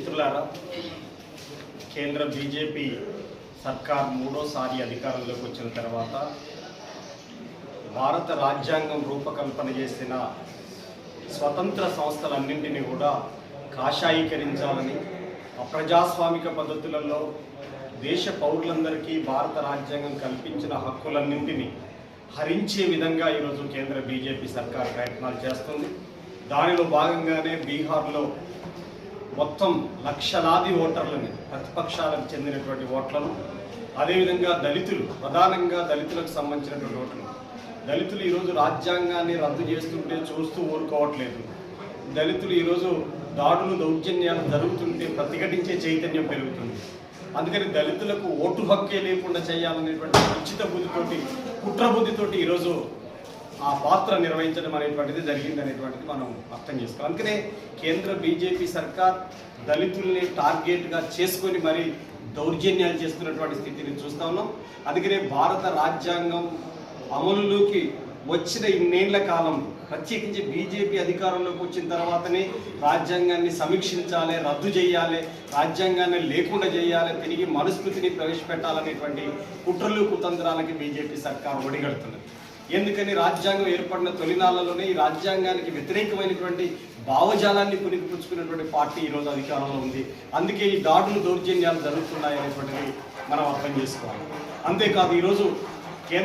మిత్రులారా కేంద్ర బీజేపీ సర్కార్ మూడోసారి అధికారంలోకి వచ్చిన తర్వాత భారత రాజ్యాంగం రూపకల్పన చేసిన స్వతంత్ర సంస్థలన్నింటినీ కూడా కాషాయీకరించాలని అప్రజాస్వామిక పద్ధతులలో దేశ పౌరులందరికీ భారత రాజ్యాంగం కల్పించిన హక్కులన్నింటినీ హరించే విధంగా ఈరోజు కేంద్ర బీజేపీ సర్కార్ ప్రయత్నాలు చేస్తుంది. దానిలో భాగంగానే బీహార్లో మొత్తం లక్షలాది ఓటర్లని ప్రతిపక్షాలకు చెందినటువంటి ఓట్లను అదేవిధంగా దళితులు ప్రధానంగా దళితులకు సంబంధించినటువంటి ఓట్లు దళితులు ఈరోజు రాజ్యాంగాన్ని రద్దు చేస్తుంటే చూస్తూ ఊరుకోవట్లేదు. దళితులు ఈరోజు దాడులు దౌర్జన్యాలు జరుగుతుంటే ప్రతిఘటించే చైతన్యం పెరుగుతుంది. అందుకని దళితులకు ఓటు హక్కే లేకుండా చేయాలనేటువంటి ఉచిత బుద్ధితోటి కుట్ర బుద్ధితోటి ఈరోజు ఆ పాత్ర నిర్వహించడం అనేటువంటిది జరిగింది అనేటువంటిది మనం అర్థం చేసుకోవాలి. అందుకనే కేంద్ర బీజేపీ సర్కార్ దళితుల్ని టార్గెట్గా చేసుకొని మరి దౌర్జన్యాలు చేస్తున్నటువంటి స్థితిని చూస్తా ఉన్నాం. అందుకనే భారత రాజ్యాంగం అమలులోకి వచ్చిన ఇన్నేళ్ళ కాలం ప్రత్యేకించి బీజేపీ అధికారంలోకి వచ్చిన తర్వాతనే రాజ్యాంగాన్ని సమీక్షించాలి రద్దు చేయాలి రాజ్యాంగాన్ని లేకుండా చేయాలి తిరిగి మనుస్మృతిని ప్రవేశపెట్టాలనేటువంటి కుట్రలు కుతంత్రాలకి బీజేపీ సర్కార్ ఒడిగడుతున్నది. ఎందుకని రాజ్యాంగం ఏర్పడిన తొలినాళ్ళలోనే ఈ రాజ్యాంగానికి వ్యతిరేకమైనటువంటి భావజాలాన్ని పుణికిపుచ్చుకున్నటువంటి పార్టీ ఈరోజు అధికారంలో ఉంది. అందుకే ఈ దాడులు దౌర్జన్యాలు జరుగుతున్నాయి అనేటువంటిది మనం అర్థం చేసుకోవాలి. అంతేకాదు ఈరోజు